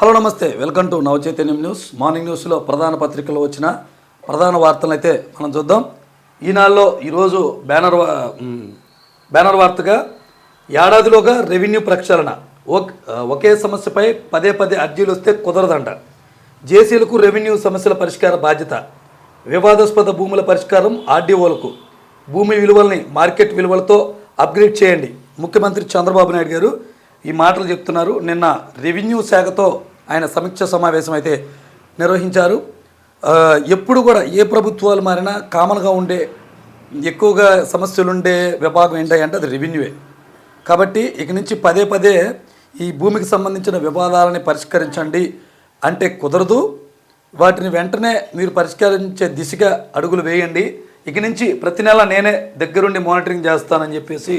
Hello నమస్తే. Welcome to Navachaitanyam news. Morning న్యూస్లో ప్రధాన పత్రికలో వచ్చిన ప్రధాన వార్తలు అయితే మనం చూద్దాం. ఈనాడులో ఈరోజు బ్యానర్ బ్యానర్ వార్తగా ఏడాదిలోగా రెవెన్యూ ప్రక్షాళన. ఒకే సమస్యపై పదే పదే అర్జీలు వస్తే కుదరదంట. జేసీలకు రెవెన్యూ సమస్యల పరిష్కార బాధ్యత. వివాదాస్పద భూముల పరిష్కారం ఆర్డీఓలకు. భూమి విలువల్ని మార్కెట్ విలువలతో అప్గ్రేడ్ చేయండి. ముఖ్యమంత్రి చంద్రబాబు నాయుడు గారు ఈ మాటలు చెప్తున్నారు. నిన్న రెవెన్యూ శాఖతో ఆయన సమీక్ష సమావేశం అయితే నిర్వహించారు. ఎప్పుడు కూడా ఏ ప్రభుత్వాలు మారినా కామన్గా ఉండే ఎక్కువగా సమస్యలు ఉండే విభాగం ఏంటంటే అది రెవెన్యూవే కాబట్టి ఇక నుంచి పదే పదే ఈ భూమికి సంబంధించిన వివాదాలని పరిష్కరించండి అంటే కుదరదు. వాటిని వెంటనే మీరు పరిష్కరించే దిశగా అడుగులు వేయండి. ఇక నుంచి ప్రతి నెల నేనే దగ్గరుండి మానిటరింగ్ చేస్తానని చెప్పేసి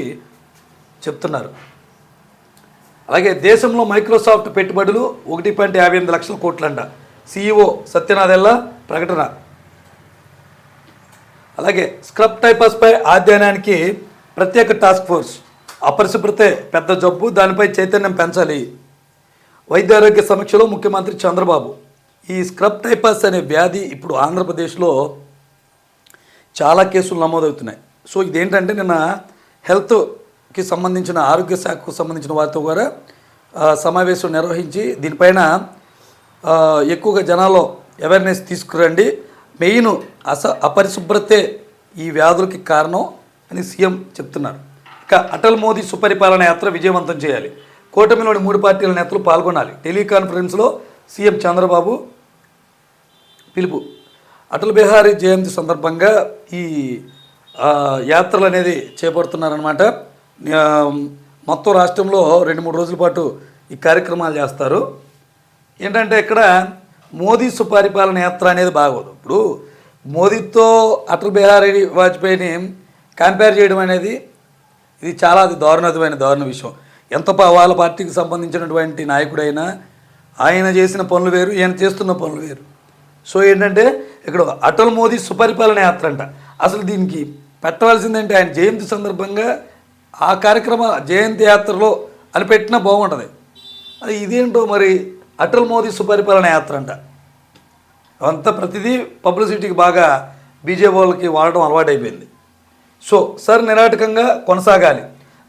చెప్తున్నారు. అలాగే దేశంలో మైక్రోసాఫ్ట్ పెట్టుబడులు ఒకటి పాయింట్ యాభై ఎనిమిది లక్షల కోట్లంట. సీఈఓ సత్యనాథెల్లా ప్రకటన. అలాగే స్క్రబ్ టైపర్స్పై అధ్యయనానికి ప్రత్యేక టాస్క్ ఫోర్స్. అపరిశుభ్రతే పెద్ద జబ్బు దానిపై చైతన్యం పెంచాలి. వైద్య ఆరోగ్య సమీక్షలో ముఖ్యమంత్రి చంద్రబాబు. ఈ స్క్రబ్ టైపర్స్ అనే వ్యాధి ఇప్పుడు ఆంధ్రప్రదేశ్లో చాలా కేసులు నమోదవుతున్నాయి. సో ఇదేంటంటే నిన్న హెల్త్ కి సంబంధించిన ఆరోగ్య శాఖకు సంబంధించిన వారితో కూడా సమావేశం నిర్వహించి దీనిపైన ఎక్కువగా జనాల్లో అవేర్నెస్ తీసుకురండి. మెయిన్ అస అపరిశుభ్రతే ఈ వ్యాధులకి కారణం అని సీఎం చెప్తున్నారు. ఇక అటల్ మోదీ సుపరిపాలన యాత్ర విజయవంతం చేయాలి. కూటమిలోని మూడు పార్టీల నేతలు పాల్గొనాలి. టెలికాన్ఫరెన్స్లో సీఎం చంద్రబాబు పిలుపు. అటల్ బిహారీ జయంతి సందర్భంగా ఈ యాత్రలు అనేది చేపడుతున్నారనమాట మొత్తం రాష్ట్రంలో రెండు మూడు రోజుల పాటు ఈ కార్యక్రమాలు చేస్తారు. ఏంటంటే ఇక్కడ మోదీ సుపరిపాలన యాత్ర అనేది బాగోదు. ఇప్పుడు మోదీతో అటల్ బిహారీ వాజ్పేయిని కంపేర్ చేయడం అనేది ఇది చాలా అది దారుణమైన దారుణ విషయం. ఎంత వాళ్ళ పార్టీకి సంబంధించినటువంటి నాయకుడైనా ఆయన చేసిన పనులు వేరు ఈయన చేస్తున్న పనులు వేరు. సో ఏంటంటే ఇక్కడ అటల్ మోదీ సుపరిపాలన యాత్ర అంట. అసలు దీనికి పెట్టవలసిందంటే ఆయన జయంతి సందర్భంగా ఆ కార్యక్రమ జయంతి యాత్రలో అని పెట్టినా బాగుంటుంది. అది ఇదేంటో మరి అటల్ మోదీ సుపరిపాలన యాత్ర అంట అంతా ప్రతిదీ పబ్లిసిటీకి బాగా బీజేపీ వాళ్ళకి వాడడం అలవాటైపోయింది. సో సార్ నిరాటకంగా కొనసాగాలి.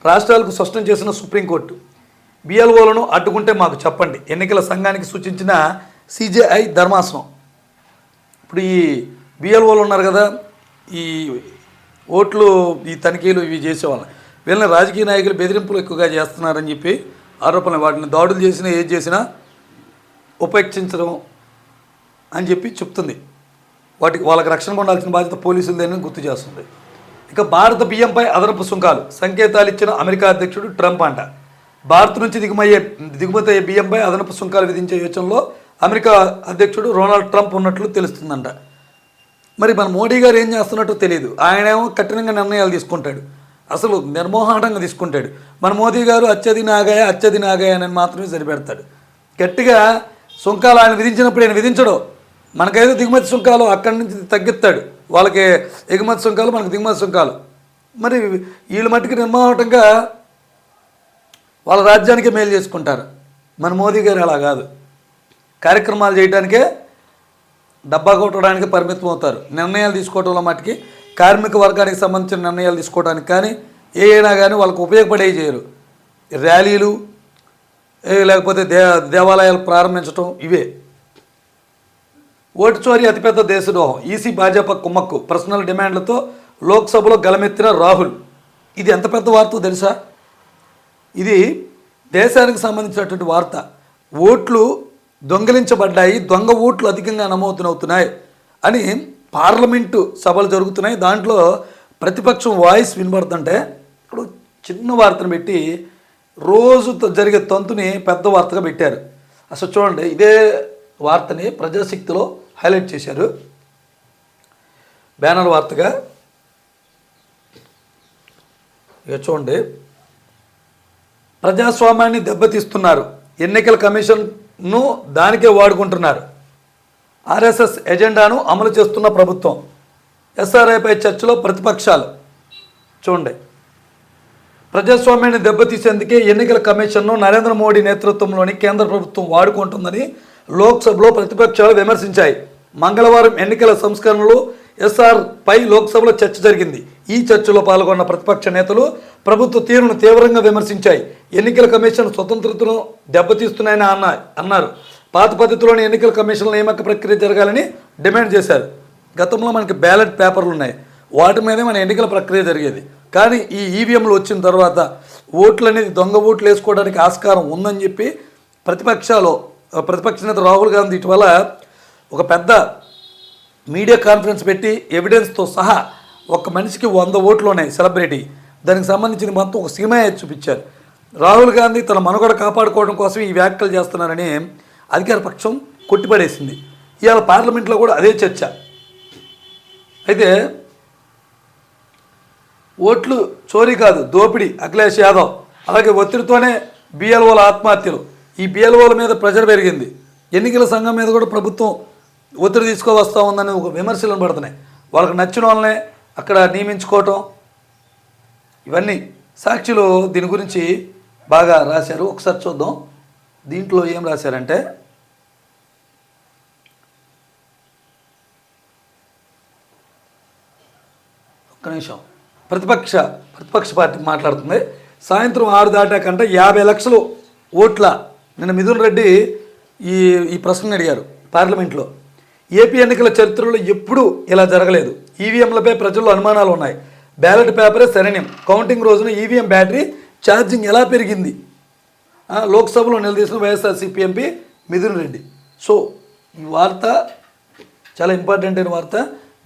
రాష్ట్రాలకు స్పష్టం చేసిన సుప్రీంకోర్టు. బిఎల్ఓలను అడ్డుకుంటే మాకు చెప్పండి. ఎన్నికల సంఘానికి సూచించిన సిజేఐ ధర్మాసనం. ఇప్పుడు ఈ బిఎల్ఓలు ఉన్నారు కదా ఈ ఓట్లు ఈ తనిఖీలు ఇవి చేసేవాళ్ళని. వీళ్ళని రాజకీయ నాయకులు బెదిరింపులు ఎక్కువగా చేస్తున్నారని చెప్పి ఆరోపణలు వాటిని దాడులు చేసినా ఏది చేసినా ఉపేక్షించడం అని చెప్పి చెప్తుంది. వాటికి వాళ్ళకి రక్షణ పొందాల్సిన బాధ్యత పోలీసులదేనని గుర్తు చేస్తుంది. ఇక భారత బియ్యంపై అదనపు సుంకాలు. సంకేతాలు ఇచ్చిన అమెరికా అధ్యక్షుడు ట్రంప్ అంట. భారత్ నుంచి దిగుమయ్యే దిగుమతి అయ్యే బియ్యంపై అదనపు సుంకాలు విధించే యోచనలో అమెరికా అధ్యక్షుడు రొనాల్డ్ ట్రంప్ ఉన్నట్లు తెలుస్తుందంట. మరి మన మోడీ గారు ఏం చేస్తున్నట్టు తెలియదు ఆయనేమో కఠినంగా నిర్ణయాలు తీసుకుంటాడు. అసలు నిర్మోహాటంగా తీసుకుంటాడు. మన మోదీ గారు అత్యధి నాగాయ అత్యధి నాగాయ అని మాత్రమే సరిపెడతాడు. గట్టిగా సుంకాలు ఆయన విధించినప్పుడు ఆయన విధించడు. మనకైతే దిగుమతి సుంకాలు అక్కడి నుంచి తగ్గిస్తాడు. వాళ్ళకి ఎగుమతి సుంకాలు మనకు దిగుమతి సుంకాలు. మరి వీళ్ళ మట్టుకు నిర్మోహటంగా వాళ్ళ రాజ్యానికే మేలు చేసుకుంటారు. మన మోదీ గారు అలా కాదు. కార్యక్రమాలు చేయడానికే డబ్బా కొట్టడానికి పరిమితం అవుతారు. నిర్ణయాలు తీసుకోవడంలో మట్టికి కార్మిక వర్గానికి సంబంధించిన నిర్ణయాలు తీసుకోవడానికి కానీ ఏ అయినా కానీ వాళ్ళకు ఉపయోగపడే చేయరు. ర్యాలీలు లేకపోతే దే దేవాలయాలు ప్రారంభించడం ఇవే. ఓటు చోరీ అతిపెద్ద దేశద్రోహం. ఈసీ భాజపా కుమ్మక్కు. పర్సనల్ డిమాండ్లతో లోక్సభలో గలమెత్తిన రాహుల్. ఇది ఎంత పెద్ద వార్త తెలుసా? ఇది దేశానికి సంబంధించినటువంటి వార్త. ఓట్లు దొంగిలించబడ్డాయి దొంగ ఓట్లు అధికంగా నమోదునవుతున్నాయి అని పార్లమెంటు సభలు జరుగుతున్నాయి. దాంట్లో ప్రతిపక్షం వాయిస్ వినబడుతుంటే ఇప్పుడు చిన్న వార్తను పెట్టి రోజు జరిగే తంతుని పెద్ద వార్తగా పెట్టారు. అసలు చూడండి ఇదే వార్తని ప్రజాశక్తిలో హైలైట్ చేశారు. బ్యానర్ వార్తగా ఇక చూడండి ప్రజాస్వామ్యాన్ని దెబ్బతీస్తున్నారు. ఎన్నికల కమిషన్ను దానికే వాడుకుంటున్నారు. ఆర్ఎస్ఎస్ ఎజెండాను అమలు చేస్తున్న ప్రభుత్వం. ఎస్ఆర్ఐపై చర్చలో ప్రతిపక్షాలు. చూడండి. ప్రజాస్వామ్యాన్ని దెబ్బతీసేందుకే ఎన్నికల కమిషన్ను నరేంద్ర మోడీ నేతృత్వంలోని కేంద్ర ప్రభుత్వం వాడుకుంటుందని లోక్సభలో ప్రతిపక్షాలు విమర్శించాయి. మంగళవారం ఎన్నికల సంస్కరణలు ఎస్ఆర్ పై లోక్సభలో చర్చ జరిగింది. ఈ చర్చలో పాల్గొన్న ప్రతిపక్ష నేతలు ప్రభుత్వ తీరును తీవ్రంగా విమర్శించాయి. ఎన్నికల కమిషన్ స్వతంత్రతను దెబ్బతీస్తున్నాయని అన్న అన్నారు. పాత పద్ధతిలోని ఎన్నికల కమిషన్ నియామక ప్రక్రియ జరగాలని డిమాండ్ చేశారు. గతంలో మనకి బ్యాలెట్ పేపర్లు ఉన్నాయి. వాటి మీదే మన ఎన్నికల ప్రక్రియ జరిగేది. కానీ ఈ ఈవీఎంలు వచ్చిన తర్వాత ఓట్లు అనేది దొంగ ఓట్లు వేసుకోవడానికి ఆస్కారం ఉందని చెప్పి ప్రతిపక్షాలు ప్రతిపక్ష నేత రాహుల్ గాంధీ ఇటీవల ఒక పెద్ద మీడియా కాన్ఫరెన్స్ పెట్టి ఎవిడెన్స్తో సహా ఒక మనిషికి వంద ఓట్లు ఉన్నాయి సెలబ్రిటీ. దానికి సంబంధించిన మొత్తం ఒక సినిమా చూపించారు. రాహుల్ గాంధీ తన మనుగడ కాపాడుకోవడం కోసం ఈ వ్యాఖ్యలు చేస్తున్నారని అధికార పక్షం కొట్టిపడేసింది. ఇవాళ పార్లమెంట్లో కూడా అదే చర్చ. అయితే ఓట్లు చోరీ కాదు దోపిడీ. అఖిలేష్ యాదవ్ అలాగే ఒత్తిడితోనే బిఎల్ఓల ఆత్మహత్యలు. ఈ బిఎల్ఓల మీద ప్రెషర్ పెరిగింది. ఎన్నికల సంఘం మీద కూడా ప్రభుత్వం ఒత్తిడి తీసుకువస్తా ఉందని ఒక విమర్శలు పడుతున్నాయి వాళ్ళకి నచ్చిన వాళ్ళనే అక్కడ నియమించుకోవటం. ఇవన్నీ సాక్షులు దీని గురించి బాగా రాశారు. ఒకసారి చూద్దాం. దీంట్లో ఏం రాశారంటే ఒక్క నిమిషం. ప్రతిపక్ష ప్రతిపక్ష పార్టీ మాట్లాడుతుంది. సాయంత్రం ఆరు దాటాకంటే యాభై లక్షలు ఓట్ల నిన్న మిథున్ రెడ్డి ఈ ఈ ప్రశ్న అడిగారు పార్లమెంట్లో. ఏపీ ఎన్నికల చరిత్రలో ఎప్పుడూ ఇలా జరగలేదు. ఈవీఎంలపై ప్రజల్లో అనుమానాలు ఉన్నాయి. బ్యాలెట్ పేపరే శరణ్యం. కౌంటింగ్ రోజున ఈవీఎం బ్యాటరీ ఛార్జింగ్ ఎలా పెరిగింది? లోక్సభలో నిలదీసిన YSRCP MP Mithun Reddy. So ఈ వార్త చాలా ఇంపార్టెంట్ అయిన వార్త.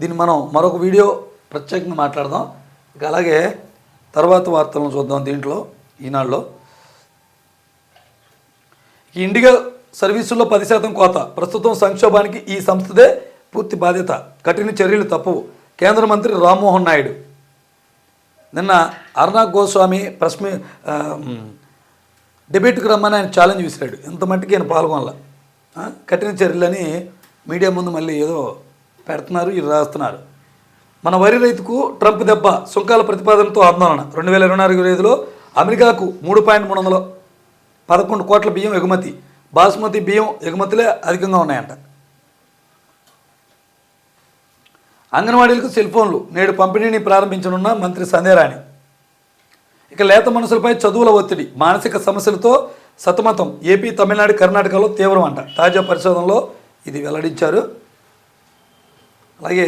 దీన్ని మనం మరొక వీడియో ప్రత్యేకంగా మాట్లాడదాం. ఇక అలాగే తర్వాత వార్తలను చూద్దాం దీంట్లో ఈనాడులో. ఈ ఇండిగా సర్వీసుల్లో పది శాతం కోత. ప్రస్తుతం సంక్షోభానికి ఈ సంస్థదే పూర్తి బాధ్యత. కఠిన చర్యలు తప్పవు. కేంద్ర మంత్రి రామ్మోహన్ నాయుడు. నిన్న అర్నాబ్ గోస్వామి ప్రెస్ మీ డిబేట్కి రమ్మని ఆయన ఛాలెంజ్ విసిరాడు. ఇంత మట్టికి ఆయన పాల్గొనాల. కఠిన చర్యలని మీడియా ముందు మళ్ళీ ఏదో పెడుతున్నారు ఇది రాస్తున్నారు మన వరి రైతుకు ట్రంప్ దెబ్బ సుంకాల ప్రతిపాదనతో ఆందోళన. రెండు వేల ఇరవై నాలుగు ఐదులో అమెరికాకు మూడు పాయింట్ మూడు వందల పదకొండు కోట్ల బియ్యం ఎగుమతి. బాస్మతి బియ్యం ఎగుమతులే అధికంగా ఉన్నాయంట. అంగన్వాడీలకు సెల్ ఫోన్లు. నేడు పంపిణీని ప్రారంభించనున్న మంత్రి సందేరాణి ఇక లేత మనసులపై చదువుల ఒత్తిడి మానసిక సమస్యలతో సతమతం. ఏపీ తమిళనాడు కర్ణాటకలో తీవ్రం అంట తాజా పరిశోధనలో ఇది వెల్లడించారు. అలాగే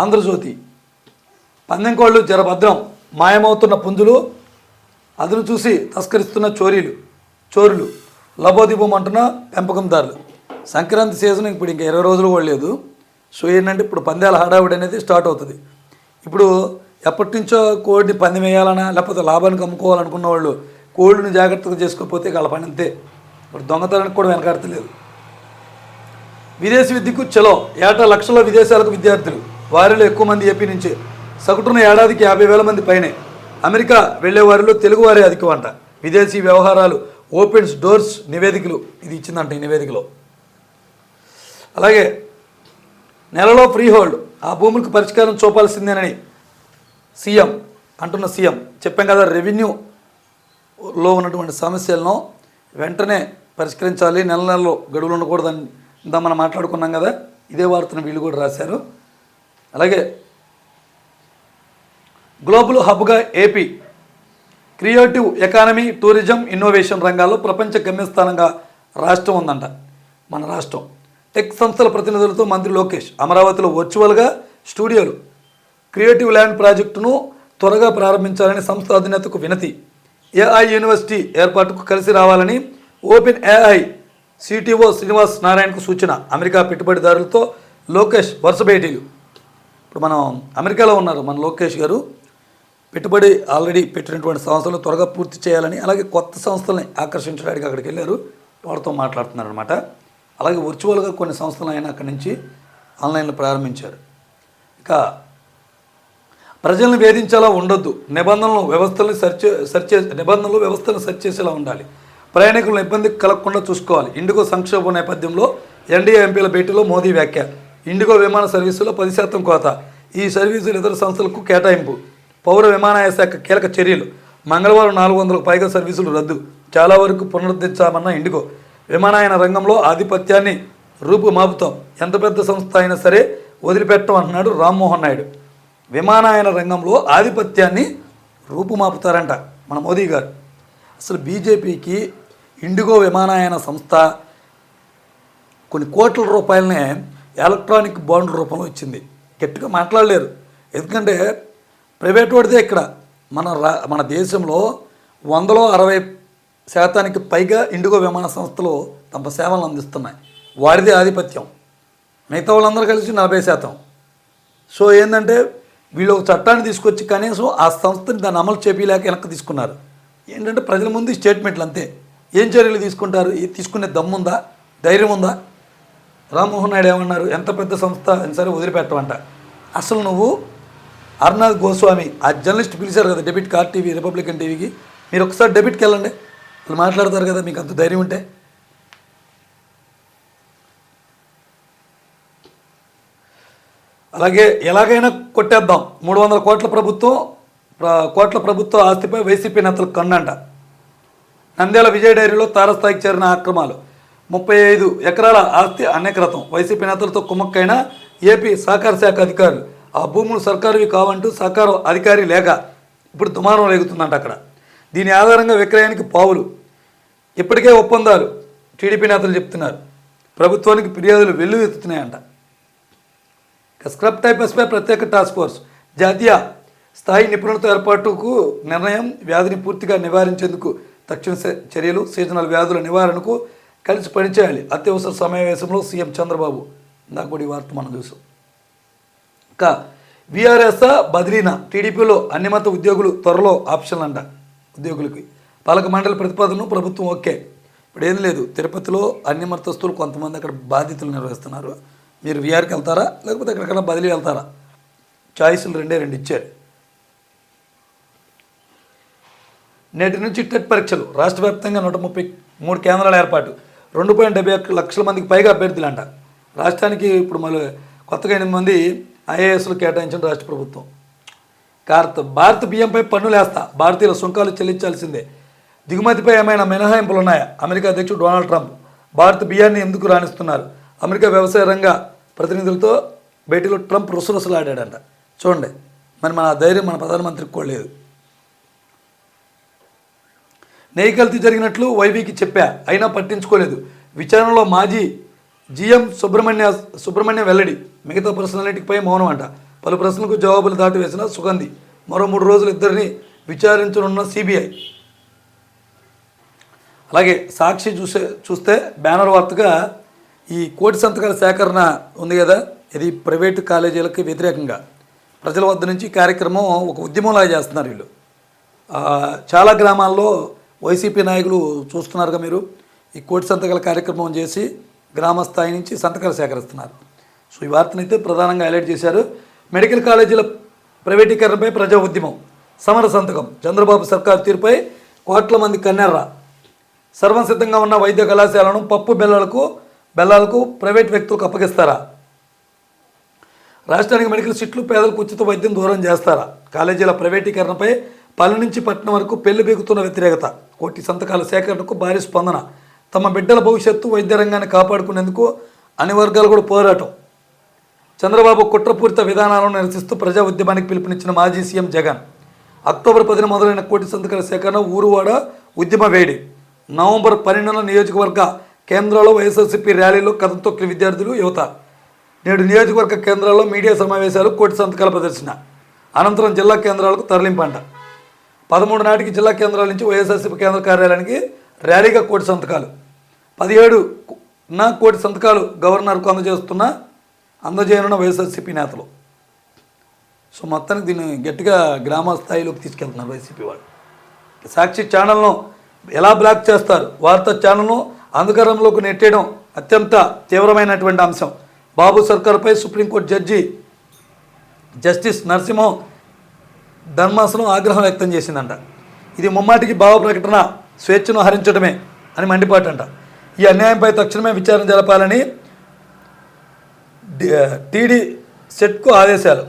ఆంధ్రజ్యోతి. పందెంకోళ్ళు జరభద్రం మాయమవుతున్న పుంజులు అదును చూసి తస్కరిస్తున్న చోరీలు చోరులు లబోదీపం అంటున్న పెంపకందారులు. సంక్రాంతి సీజన్ ఇప్పుడు ఇంకా ఇరవై రోజులు కూడా లేదు. సో ఏంటంటే ఇప్పుడు పందాల హడావిడి అనేది స్టార్ట్ అవుతుంది. ఇప్పుడు ఎప్పటి నుంచో కోడిని పందెం వేయాలన్నా లేకపోతే లాభానికి అమ్ముకోవాలనుకున్న వాళ్ళు కోడిని జాగ్రత్తగా చేసుకోకపోతే వాళ్ళ పని అంతే. ఇప్పుడు దొంగతనానికి కూడా వెనకాడతలేదు. విదేశీ విద్యకు చలో ఏటా లక్షల విదేశాలకు విద్యార్థులు. వారిలో ఎక్కువ మంది ఏపీ నుంచే సగటున ఏడాదికి యాభై వేల మంది పైనే. అమెరికా వెళ్ళే వారిలో తెలుగువారే అధికం అంట. విదేశీ వ్యవహారాలు ఓపెన్స్ డోర్స్ నివేదికలు ఇది ఇచ్చిందంట ఈ నివేదికలో. అలాగే నెలలో ఫ్రీ హోల్డ్ ఆ భూములకు పరిష్కారం చూపాల్సిందేనని సీఎం అంటున్న సీఎం. చెప్పాం కదా రెవెన్యూలో ఉన్నటువంటి సమస్యలను వెంటనే పరిష్కరించాలి నెల నెలలో గడువులు ఉండకూడదని ఇందా మనం మాట్లాడుకున్నాం కదా ఇదే వార్తను వీళ్ళు కూడా రాశారు. అలాగే గ్లోబల్ హబ్గా AP creative economy tourism innovation రంగాల్లో ప్రపంచ గమ్యస్థానంగా రాష్ట్రం ఉందంట. మన రాష్ట్రం. టెక్ సంస్థల ప్రతినిధులతో మంత్రి లోకేష్ అమరావతిలో వర్చువల్గా స్టూడియోలు క్రియేటివ్ ల్యాండ్ ప్రాజెక్టును త్వరగా ప్రారంభించాలని సంస్థ అధినేతకు వినతి. ఏఐ యూనివర్సిటీ ఏర్పాటుకు కలిసి రావాలని ఓపెన్ ఏఐ సిటిఓ శ్రీనివాస్ నారాయణకు సూచన. అమెరికా పెట్టుబడిదారులతో లోకేష్ వరుస భేటీలు. ఇప్పుడు మనం అమెరికాలో ఉన్నారు మన లోకేష్ గారు. పెట్టుబడి ఆల్రెడీ పెట్టినటువంటి సంస్థలు త్వరగా పూర్తి చేయాలని అలాగే కొత్త సంస్థల్ని ఆకర్షించడానికి అక్కడికి వెళ్ళారు. వాళ్ళతో మాట్లాడుతున్నారు అనమాట అలాగే వర్చువల్గా కొన్ని సంస్థలు ఆయన అక్కడి నుంచి ఆన్లైన్లో ప్రారంభించారు. ఇక ప్రజలను వేధించేలా ఉండొద్దు. నిబంధనలు వ్యవస్థలను సర్చ్ సర్చ్ నిబంధనలు వ్యవస్థలను సర్చ్ చేసేలా ఉండాలి. ప్రయాణికులను ఇబ్బంది కలగకుండా చూసుకోవాలి. ఇండిగో సంక్షోభం నేపథ్యంలో ఎన్డీఏ ఎంపీల భేటీలో మోదీ వ్యాఖ్య. ఇండిగో విమాన సర్వీసులో పది శాతం కోత. ఈ సర్వీసులు ఇతర సంస్థలకు కేటాయింపు. పౌర విమానయాన శాఖ కీలక చర్యలు. మంగళవారం నాలుగు వందలకు పైగా సర్వీసులు రద్దు. చాలా వరకు పునరుద్ధరించామన్న ఇండిగో. విమానయాన రంగంలో ఆధిపత్యాన్ని రూపుమాపుతాం. ఎంత పెద్ద సంస్థ అయినా సరే వదిలిపెట్టం అంటున్నాడు రామ్మోహన్ నాయుడు. విమానయాన రంగంలో ఆధిపత్యాన్ని రూపుమాపుతారంట మన మోదీ గారు. అసలు బీజేపీకి ఇండిగో విమానయాన సంస్థ కొన్ని కోట్ల రూపాయలనే ఎలక్ట్రానిక్ బాండ్ రూపంలో ఇచ్చింది గట్టిగా మాట్లాడలేరు. ఎందుకంటే ప్రైవేట్ వాడిదే ఇక్కడ. మన రా మన దేశంలో వందలో అరవై శాతానికి పైగా ఇండిగో విమాన సంస్థలు తమ సేవలను అందిస్తున్నాయి. వారిదే ఆధిపత్యం. మిగతా వాళ్ళందరూ కలిసి నలభై శాతం. సో ఏంటంటే వీళ్ళు ఒక చట్టాన్ని తీసుకొచ్చి కనీసం ఆ సంస్థని దాన్ని అమలు చేయలేక వెనక్కి తీసుకున్నారు. ఏంటంటే ప్రజల ముందు స్టేట్మెంట్లు అంతే. ఏం చర్యలు తీసుకుంటారు? తీసుకునే దమ్ముందా? ధైర్యం ఉందా? రామ్మోహన్ నాయుడు ఏమన్నారు? ఎంత పెద్ద సంస్థ? అని సరే వదిలిపెట్టమంట అసలు నువ్వు అర్నాథ్ గోస్వామి ఆ జర్నలిస్ట్ పిలిచారు కదా డెబిట్ కార్డ్ టీవీ రిపబ్లికన్ టీవీకి. మీరు ఒకసారి డెబిట్కి వెళ్ళండి. వాళ్ళు మాట్లాడతారు కదా మీకు అంత ధైర్యం ఉంటే. అలాగే ఎలాగైనా కొట్టేద్దాం. మూడు వందల కోట్ల ప్రభుత్వం కోట్ల ప్రభుత్వ ఆస్తిపై వైసీపీ నేతలు కన్నంట. నంద్యాల విజయ డైరీలో తారస్థాయికి చేరిన అక్రమాలు. ముప్పై ఐదు ఎకరాల ఆస్తి అనేకరతం వైసీపీ నేతలతో కుమ్మక్కైన ఏపీ సహకార శాఖ అధికారులు ఆ భూములు సర్కారువి కావంటూ సహకార అధికారి లేక ఇప్పుడు దుమారం రేగుతుందంట అక్కడ. దీని ఆధారంగా విక్రయానికి పావులు. ఇప్పటికే ఒప్పందాలు టీడీపీ నేతలు చెప్తున్నారు. ప్రభుత్వానికి ఫిర్యాదులు వెల్లువెత్తుతున్నాయంట. ఇక స్క్రబ్ టైపస్పై ప్రత్యేక టాస్క్ ఫోర్స్ జాతీయ స్థాయి నిపుణులతో ఏర్పాటుకు నిర్ణయం వ్యాధిని పూర్తిగా నివారించేందుకు తక్షణ చర్యలు సీజనల్ వ్యాధుల నివారణకు కలిసి పనిచేయాలి అత్యవసర సమావేశంలో సీఎం చంద్రబాబు. ఇందాక కూడా ఈ వార్త మనం చూసాం. ఇంకా విఆర్ఎస్ బదిలీన టీడీపీలో అన్ని మత ఉద్యోగులు త్వరలో ఆప్షన్లు అంట ఉద్యోగులకి. పాలక మండలి ప్రతిపాదనను ప్రభుత్వం ఓకే. ఇప్పుడు ఏం లేదు. తిరుపతిలో అన్ని కొంతమంది అక్కడ బాధ్యతలు నిర్వహిస్తున్నారు. మీరు విఆర్కి వెళ్తారా? లేకపోతే ఎక్కడికైనా బదిలీ వెళ్తారా? చాయిస్లు రెండే రెండు ఇచ్చారు. నేటి నుంచి టెట్ పరీక్షలు. రాష్ట్ర వ్యాప్తంగా నూట ముప్పై మూడు కేంద్రాల ఏర్పాటు. రెండు పాయింట్ డెబ్బై ఒక్క లక్షల మందికి పైగా అభ్యర్థులు అంట రాష్ట్రానికి ఇప్పుడు మళ్ళీ కొత్తగా ఎనిమిది మంది ఐఏఎస్లు కేటాయించిన రాష్ట్ర ప్రభుత్వం. భారత్ భారత బియ్యంపై పన్నులు వేస్తా భారతీయుల సుంకాలు చెల్లించాల్సిందే. దిగుమతిపై ఏమైనా మినహాయింపులు ఉన్నాయా అమెరికా అధ్యక్షుడు డొనాల్డ్ ట్రంప్ భారత బియ్యాన్ని ఎందుకు రాణిస్తున్నారు? అమెరికా వ్యవసాయ రంగ ప్రతినిధులతో భేటీలో ట్రంప్ రుసరుసలాడాడంట. చూడండి. మరి మన ధైర్యం మన ప్రధానమంత్రికి కూడా లేదు. నెయ్యి జరిగినట్లు వైవీకి చెప్పా అయినా పట్టించుకోలేదు. విచారణలో మాజీ జిఎం సుబ్రహ్మణ్య సుబ్రహ్మణ్య వెల్లడి మిగతా ప్రశ్నలన్నిటిపై మౌనం అంట పలు ప్రశ్నలకు జవాబులు దాటివేసిన సుగంధి. మరో మూడు రోజులు ఇద్దరిని విచారించనున్న సిబిఐ. అలాగే సాక్షి చూసే చూస్తే బ్యానర్ వార్తగా ఈ కోటి సంతకాల సేకరణ ఉంది కదా ఇది ప్రైవేటు కాలేజీలకు వ్యతిరేకంగా. ప్రజల వద్ద నుంచి కార్యక్రమం ఒక ఉద్యమంలా చేస్తున్నారు వీళ్ళు. చాలా గ్రామాల్లో వైసీపీ నాయకులు చూస్తున్నారుగా మీరు. ఈ కోటి సంతకాల కార్యక్రమం చేసి గ్రామ స్థాయి నుంచి సంతకాలు సేకరిస్తున్నారు. సో ఈ వార్తనైతే ప్రధానంగా హైలైట్ చేశారు. మెడికల్ కాలేజీల ప్రైవేటీకరణపై ప్రజా ఉద్యమం సమర సంతకం చంద్రబాబు సర్కార్ తీరుపై కోట్ల మంది కన్నెర్ర. సర్వం సిద్ధంగా ఉన్న వైద్య కళాశాలను పప్పు బెల్లాలకు బెల్లాలకు ప్రైవేట్ వ్యక్తులకు అప్పగిస్తారా? రాష్ట్రానికి మెడికల్ సీట్లు పేదలకు ఉచిత వైద్యం దూరం చేస్తారా? కాలేజీల ప్రైవేటీకరణపై పల్లె నుంచి పట్టణం వరకు పెళ్ళి బీగుతున్న వ్యతిరేకత. కోటి సంతకాల సేకరణకు భారీ స్పందన. తమ బిడ్డల భవిష్యత్తు వైద్య రంగాన్ని కాపాడుకునేందుకు అన్ని వర్గాలు కూడా పోరాటం. చంద్రబాబు కుట్రపూరిత విధానాలను నిరసిస్తూ ప్రజా ఉద్యమానికి పిలుపునిచ్చిన మాజీ సీఎం జగన్. అక్టోబర్ పదిన మొదలైన కోటి సంతకాల సేకరణ ఊరువాడ ఉద్యమ వేడి. నవంబర్ పన్నెండున నియోజకవర్గ కేంద్రాల్లో వైఎస్ఆర్సీపీ ర్యాలీలో కథం తొక్కిన విద్యార్థులు యువత. నేడు నియోజకవర్గ కేంద్రాల్లో మీడియా సమావేశాలు కోటి సంతకాల ప్రదర్శన. అనంతరం జిల్లా కేంద్రాలకు తరలింపంట. పదమూడు నాటికి జిల్లా కేంద్రాల నుంచి వైఎస్ఆర్సీపీ కేంద్ర కార్యాలయానికి ర్యాలీగా కోటి సంతకాలు. పదిహేడు నా కోటి సంతకాలు గవర్నర్కు అందజేస్తున్న అందజేయనున్న వైఎస్ఆర్సీపీ నేతలు. సో మొత్తానికి దీన్ని గట్టిగా గ్రామ స్థాయిలోకి తీసుకెళ్తున్నారు వైసీపీ వాళ్ళు. సాక్షి ఛానల్ను ఎలా బ్లాక్ చేస్తారు? వార్తా ఛానల్ను అంధకారంలోకి నెట్టేయడం అత్యంత తీవ్రమైనటువంటి అంశం. Babu సర్కార్పై supreme court judge justice Narasimham ధర్మాసనం ఆగ్రహం వ్యక్తం చేసిందంట. ఇది ముమ్మాటికి భావ ప్రకటన స్వేచ్ఛను హరించడమే అని మండిపాటంట. ఈ అన్యాయంపై తక్షణమే విచారణ జరపాలని టీడీ సెట్కు ఆదేశాలు.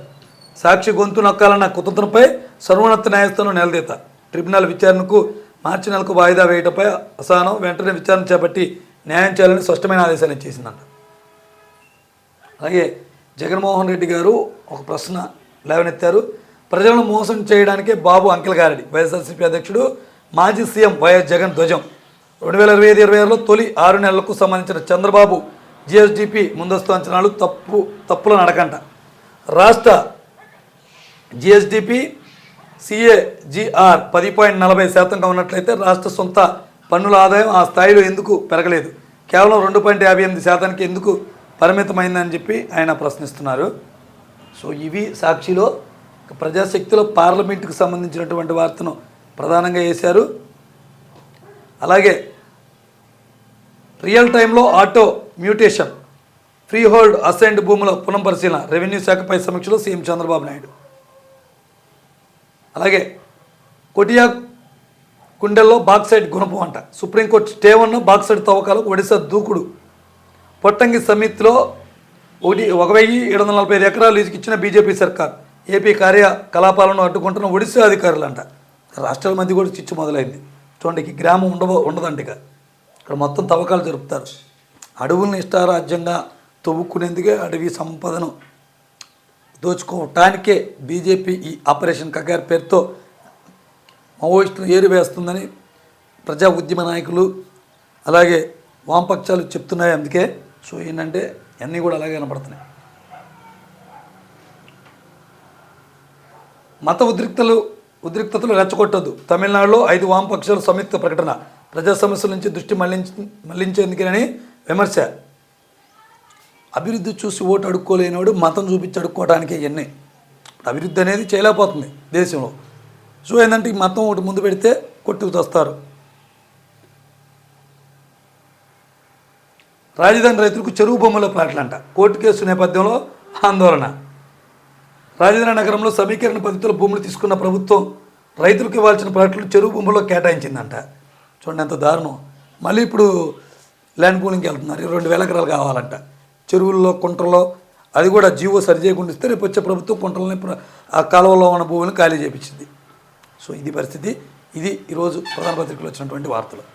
సాక్షి గొంతు నొక్కాలన్న కుతంత్రంపై సర్వోన్నత న్యాయస్థానం నిలదీత. ట్రిబ్యునల్ విచారణకు మార్చి నెలకు వాయిదా వేయటంపై అసహనం వెంటనే విచారణ చేపట్టి న్యాయం చేయాలని స్పష్టమైన ఆదేశాలు ఇచ్చేసిందంట. అలాగే జగన్మోహన్ రెడ్డి గారు ఒక ప్రశ్న లేవనెత్తారు. ప్రజలను మోసం చేయడానికే బాబు అంకిల్ గారడి. వైఎస్ఆర్సీపీ అధ్యక్షుడు మాజీ సీఎం వైఎస్ జగన్ ధ్వజం. రెండు వేల ఇరవై ఐదు ఇరవై ఆరులో తొలి ఆరు నెలలకు సంబంధించిన చంద్రబాబు జిఎస్డిపి ముందస్తు అంచనాలు తప్పు తప్పుల నడకంట. రాష్ట్ర జిఎస్డిపి సిఏజిఆర్ పది పాయింట్ నలభై శాతంగా ఉన్నట్లయితే రాష్ట్ర సొంత పన్నుల ఆదాయం ఆ స్థాయిలో ఎందుకు పెరగలేదు? కేవలం రెండు పాయింట్ యాభై ఎనిమిది శాతానికి ఎందుకు పరిమితమైందని చెప్పి ఆయన ప్రశ్నిస్తున్నారు. సో ఇవి సాక్షిలో ప్రజాశక్తిలో పార్లమెంటుకు సంబంధించినటువంటి వార్తను ప్రధానంగా వేశారు. అలాగే రియల్ టైంలో auto mutation free hold assigned భూముల పునఃపరిశీలన రెవెన్యూ శాఖపై సమీక్షలో సీఎం చంద్రబాబు నాయుడు. అలాగే కొటియా కుండెల్లో బాక్సైడ్ గుణపం అంట సుప్రీంకోర్టు స్టే ఉన్న బాక్సైడ్ తవ్వకాలకు ఒడిశా దూకుడు. పొట్టంగి సమితిలో ఒకటి ఒక వెయ్యి ఏడు వందల నలభై ఐదు ఎకరాలు ఇచ్చిన బీజేపీ సర్కార్. ఏపీ కార్యకలాపాలను అడ్డుకుంటున్న ఒడిశా అధికారులు అంట రాష్ట్రాల మధ్య కూడా చిచ్చు మొదలైంది. చూడండి గ్రామం ఉండబో ఉండదంట ఇక. ఇక్కడ మొత్తం తవ్వకాలు జరుపుతారు. అడవుల్ని ఇష్టారాజ్యంగా తవ్వుకునేందుకే అడవి సంపదను దోచుకోవటానికే బీజేపీ ఈ ఆపరేషన్ కగార్ పేరుతో మావోయిస్టులు ఏరు వేస్తుందని ప్రజా ఉద్యమ నాయకులు అలాగే వామపక్షాలు చెప్తున్నాయి. అందుకే సో ఏంటంటే అన్నీ కూడా అలాగే కనపడుతున్నాయి. మత ఉద్రిక్తలు ఉద్రిక్తతలు రెచ్చగొట్టద్దు. తమిళనాడులో ఐదు వామపక్షాల సంయుక్త ప్రకటన. ప్రజా సమస్యల నుంచి దృష్టి మళ్ళించి మళ్ళించేందుకేనని విమర్శ. అభివృద్ధి చూసి ఓటు అడుక్కోలేనివాడు మతం చూపించి అడుక్కోవడానికి ఇవన్నీ. ఇప్పుడు అభివృద్ధి అనేది చేయలేకపోతుంది దేశంలో. సో ఏంటంటే ఈ మతం ఒకటి ముందు పెడితే కొట్టుకు తెస్తారు రాజధాని రైతులకు చెరువు బొమ్మల ప్లాట్లంట. కోర్టు కేసు నేపథ్యంలో ఆందోళన. రాజధాని నగరంలో సమీకరణ పద్ధతిలో భూములు తీసుకున్న ప్రభుత్వం రైతులకు ఇవ్వాల్సిన ప్లాట్లు చెరువు భూముల్లో కేటాయించిందంట. చూడండి ఎంత దారుణం. మళ్ళీ ఇప్పుడు ల్యాండ్ పూలింగ్కి వెళ్తున్నారు. రెండు వేల ఎకరాలు కావాలంట. చెరువుల్లో కుంటల్లో అది కూడా జీవో సరి చేయకుండా ఇస్తే రేపు వచ్చే ప్రభుత్వం కుంటలని ఆ కాలువలో ఉన్న భూమిని ఖాళీ చేపించింది. సో ఇది పరిస్థితి. ఇది ఈరోజు ప్రధాన పత్రికలో వచ్చినటువంటి వార్తలు.